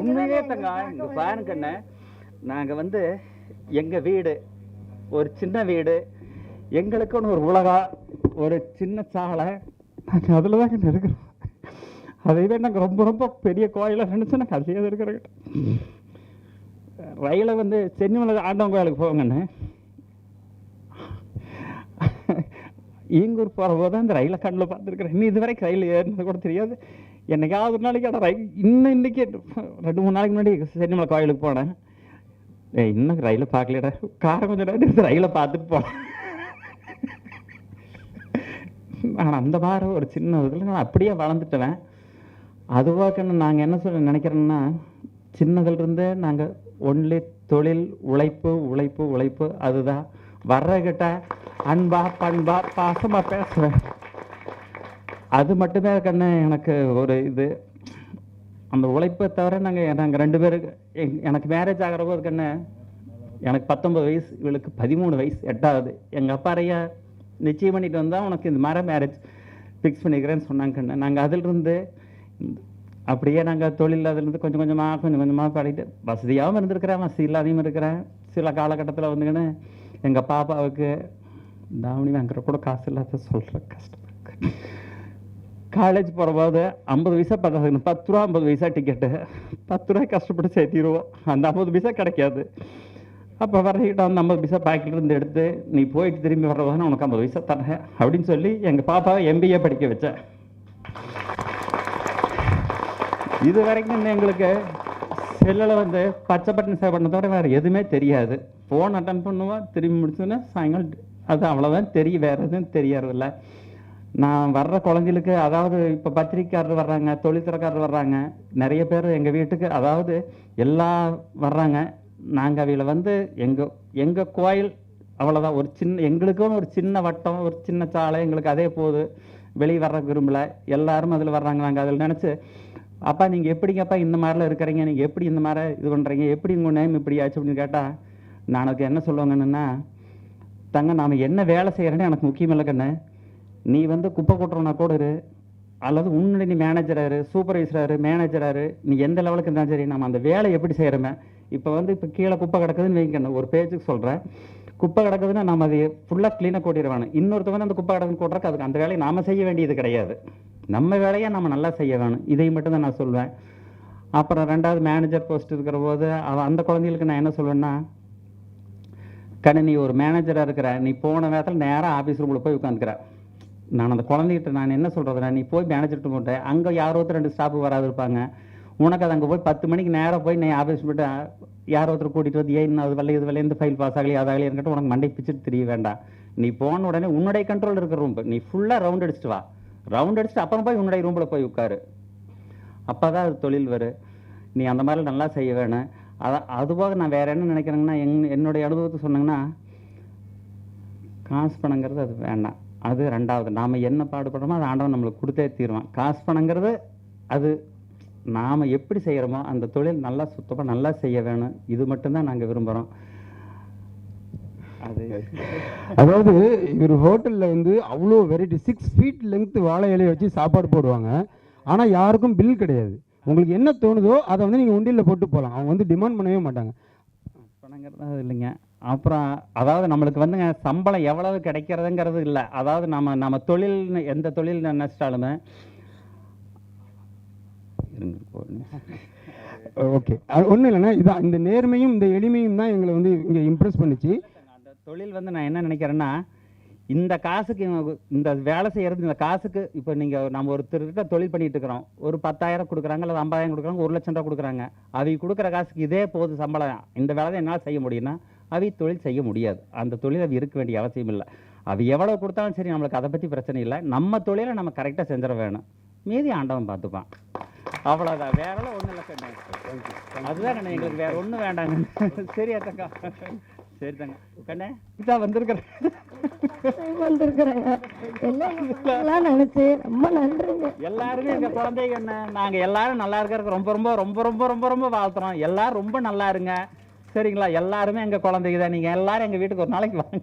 உண்மையே தங்க இங்க பாருங்க அண்ணே. நாங்க வந்து எங்க வீடு ஒரு சின்ன வீடு எங்களுக்குன்னு ஒரு உலகம் ஒரு சின்ன சாலை. நாங்க அதுல தாங்க இருக்கிறோம். அதைவே நாங்க ரொம்ப ரொம்ப பெரிய கோயில நினைச்சு நாங்க அதுலயே இருக்கிறோம் ரயில வந்து சென்னிமலை ஆண்டவன் கோயிலுக்கு போங்கண்ணே ஈங்கூர் போகிற போது அந்த ரயிலை கண்ணில் பார்த்துருக்குறேன். இன்னும் இது வரைக்கும் ரயில் ஏறினது கூட தெரியாது. என்னைக்காவது ஒரு நாளைக்கு அடா ரயில் இன்னும் இன்றைக்கி ரெண்டு மூணு நாளைக்கு முன்னாடி சென்னிமலை கோயிலுக்கு போனேன். ஏய் இன்னும் ரயிலை பார்க்கலடா காரை கொஞ்சம் நேரம் ரயிலை பார்த்துட்டு போனேன் ஆனால் அந்த மாதிரி ஒரு சின்ன இதில் நான் அப்படியே வளர்ந்துட்டேன். அதுவாக நாங்கள் என்ன சொல்ல நினைக்கிறோன்னா சின்னதுலேருந்தே நாங்கள் ஒன்லி தொழில் உழைப்பு உழைப்பு உழைப்பு அதுதான். வர்றகிட்ட அன்பா பண்பா பாசமாக பேசுவேன். அது மட்டுமே கண்ணு எனக்கு ஒரு இது. அந்த உழைப்பை தவிர நாங்கள் நாங்கள் ரெண்டு பேருக்கு எனக்கு மேரேஜ் ஆகிற போது கண்ணு எனக்கு பத்தொம்பது வயசு இவளுக்கு பதிமூணு வயசு எட்டாவது. எங்கள் அப்பா ஐயா நிச்சயம் பண்ணிட்டு வந்தால் உனக்கு இந்த மாதிரி மேரேஜ் ஃபிக்ஸ் பண்ணிக்கிறேன்னு சொன்னாங்க கண்ணு. நாங்கள் அதிலிருந்து அப்படியே நாங்கள் தொழில் அதிலிருந்து கொஞ்சம் கொஞ்சமாக கொஞ்சம் கொஞ்சமாக படிட்டு வசதியாகவும் இருந்திருக்கிறேன் வசதி இல்லாதையும் இருக்கிறேன். சில காலகட்டத்தில் வந்துக்கின்னு எங்கள் பாப்பாவுக்கு தாவணி வாங்குற கூட காசு இல்லாத சொல்கிற கஷ்டம். இருக்குது காலேஜ் போகிறபோது ஐம்பது பைசா பத்தாது பத்து ரூபா ஐம்பது பைசா டிக்கெட்டு பத்து ரூபாய் கஷ்டப்பட்டு சேர்த்திடுவோம். அந்த ஐம்பது பைசா கிடைக்காது. அப்போ வரைக்கிட்ட அந்த ஐம்பது பைசா பாக்கெட்டில் இருந்து எடுத்து நீ போயிட்டு திரும்பி வர்றதுனா உனக்கு ஐம்பது பைசா தரேன் அப்படின்னு சொல்லி எங்கள் பாப்பாவை எம்பிஏ படிக்க வச்சேன். இது வரைக்கும் எங்களுக்கு செல்லில் வந்து பச்சை பட்டன் சேவ் பண்ணதோட வேறு எதுவுமே தெரியாது. ஃபோன் அட்டன் பண்ணுவோம் திரும்பி முடிச்சோன்னே சாயங்காலம் அது அவ்வளோதான் தெரியும் வேறு எதுவும் தெரியறதில்லை நான் வர்ற குழந்தைகளுக்கு அதாவது இப்போ பத்திரிக்கையாளர் வர்றாங்க தொழில்துறைக்காரர் வர்றாங்க நிறைய பேர் எங்கள் வீட்டுக்கு அதாவது எல்லாம் வர்றாங்க. நாங்கள் அவையில் வந்து எங்கள் எங்கள் கோயில் அவ்வளோதான் ஒரு சின்ன எங்களுக்குன்னு ஒரு சின்ன வட்டம் ஒரு சின்ன சாலை எங்களுக்கு அதே போகுது வெளியே வர்ற விரும்பல. எல்லாரும் அதில் வர்றாங்க. நாங்கள் அதில் நினச்சி அப்பா நீங்கள் எப்படிங்கப்பா இந்த மாதிரிலாம் இருக்கிறீங்க? நீங்கள் எப்படி இந்த மாதிரி இது பண்ணுறீங்க எப்படி உங்கள் நேம் இப்படி ஆச்சு? அப்படின்னு கேட்டால் நான் அதுக்கு என்ன சொல்லுவாங்கன்னுன்னா தங்க நாம் என்ன வேலை செய்கிறேன்னு எனக்கு முக்கியம் இல்லை கண்ணு. நீ வந்து குப்பை கொட்டுறவனா கூட இரு. அல்லது உன்னுடைய நீ மேனேஜராரு சூப்பர்வைசராரு மேனேஜராரு நீ எந்த லெவலுக்கு இருந்தாலும் சரி நம்ம அந்த வேலை எப்படி செய்கிறோமே இப்போ வந்து இப்போ கீழே குப்பை கிடக்குதுன்னு வைக்கணும் ஒரு பேஜுக்கு சொல்கிறேன் குப்பை கிடக்குதுன்னா நம்ம அதை ஃபுல்லாக க்ளீனாக கூட்டிடுவானு. இன்னொருத்தவங்க அந்த குப்பை கிடக்குன்னு கூட்டுறக்கு அதுக்கு அந்த வேலையை நாம் செய்ய வேண்டியது கிடையாது. நம்ம வேலையை நம்ம நல்லா செய்ய வேணும். இதை மட்டும் தான் நான் சொல்வேன். அப்புறம் ரெண்டாவது மேனேஜர் போஸ்ட் இருக்கிற போது அந்த குழந்தைகளுக்கு நான் என்ன சொல்வேன்னா கண்ணு நீ ஒரு மேனேஜராக இருக்கிற நீ போன நேரத்தில் நேராக ஆஃபீஸ் ரூமில் போய் உட்காந்துக்கிற. நான் அந்த குழந்தைகிட்ட நான் என்ன சொல்கிறதுனா நீ போய் மேனேஜர்கிட்ட போட்டேன் அங்கே யாரோ ஒருத்தர் ரெண்டு ஸ்டாஃப் வராது இருப்பாங்க. உனக்கு அது அங்கே போய் பத்து மணிக்கு நேராக போய் நீ ஆஃபீஸ் போய்ட்டு யாரோ ஒருத்தர் கூட்டிகிட்டு வந்து ஏன் அது வரல இது வரல இந்த ஃபைல் பாஸ் ஆகலையே அதாகலையே இருக்கட்டும் உனக்கு மண்டை பிச்சுட்டு தெரிய வேண்டாம். நீ போன உடனே உன்னுடைய கண்ட்ரோல் இருக்கிற ரூம் நீ ஃபுல்லாக ரவுண்ட் அடிச்சுட்டு வா. ரவுண்ட் அடிச்சுட்டு அப்புறம் போய் உன்னுடைய ரூமில் போய் உட்காரு. அப்போ தான் அது தொழில் வரும் நீ அந்த மாதிரி நல்லா செய்ய வேணும். அதான் அதுபோக நான் வேறு என்ன நினைக்கிறேங்கன்னா என் என்னுடைய அனுபவத்தை சொன்னேங்கன்னா காசு பணங்கிறது அது வேண்டாம். அது ரெண்டாவது. நாம் என்ன பாடுபடுறோமோ அது ஆண்டவன் நம்மளுக்கு கொடுத்தே தீருவான். காசு பணங்கிறது அது நாம் எப்படி செய்கிறோமோ அந்த தொழில் நல்லா சுத்தமாக நல்லா செய்ய வேணும். இது மட்டும்தான் நாங்கள் விரும்புகிறோம் அது அதாவது இவர் ஹோட்டல்ல வந்து அவ்வளோ வெரைட்டி சிக்ஸ் ஃபீட் லெங்த் வாழை இலையை வச்சு சாப்பாடு போடுவாங்க. ஆனா யாருக்கும் பில் கிடையாது. உங்களுக்கு என்ன தோணுதோ அதை வந்து நீங்க உண்டியல்ல போட்டு போகலாம் அவங்க வந்து டிமாண்ட் பண்ணவே மாட்டாங்க. பணங்கிறது அது இல்லைங்க. அப்புறம் அதாவது நம்மளுக்கு வந்துங்க சம்பளம் எவ்வளவு கிடைக்கிறதுங்கிறது இல்லை. அதாவது நம்ம நம்ம தொழில் எந்த தொழில் நினைச்சிட்டாலுமே. ஓகே. ஒன்றும் இல்லைன்னா இதான் இந்த நேர்மையும் இந்த எளிமையும் தான் எங்களை வந்து இங்க இம்ப்ரெஸ் பண்ணுச்சு. அந்த தொழில் வந்து நான் என்ன நினைக்கிறேன்னா இந்த காசுக்கு இந்த வேலை செய்யறது இந்த காசுக்கு இப்போ நீங்க நம்ம ஒருத்தர்கிட்ட தொழில் பண்ணிட்டு இருக்கிறோம். ஒரு பத்தாயிரம் கொடுக்குறாங்க அல்லது ஐம்பதாயிரம் கொடுக்குறாங்க ஒரு லட்சம் ரூபா கொடுக்குறாங்க. அவங்க கொடுக்குற காசுக்கு இதே போது சம்பளம். இந்த வேலை தான் என்னால் செய்ய முடியும்னா அவை தொழில் செய்ய முடியாது. அந்த தொழில் அது இருக்க வேண்டிய அவசியம் இல்லை. அது எவ்வளவு கொடுத்தாலும் சரி நம்மளுக்கு அதை பற்றி பிரச்சனை இல்லை. நம்ம தொழிலை நம்ம கரெக்டாக செஞ்சிட வேணும். மீதி ஆண்டவன் பார்த்துப்பான். அவ்வளோதான் வேற ஒன்றும் இல்லை கண்ணு. அதுதான் கண்ணு. எங்களுக்கு வேற ஒன்றும் வேண்டாங்க. சரியா தங்கா சரி தங்க. கண்ணே இதான் வந்திருக்கிறேன். வந்திருக்கிறேங்க. எல்லாம் நினைச்சு ரொம்ப நன்றிங்க. எல்லாருமே எங்க குழந்தைங்க என்ன? நாங்க எல்லாரும் நல்லா இருக்கிறதுக்கு ரொம்ப ரொம்ப ரொம்ப ரொம்ப ரொம்ப ரொம்ப வாழ்த்துறோம். எல்லாரும் ரொம்ப நல்லா இருங்க. சரிங்களா? எல்லாருமே எங்க குழந்தைங்க தான். நீங்க எல்லாரும் எங்க வீட்டுக்கு ஒரு நாளைக்கு வாங்க.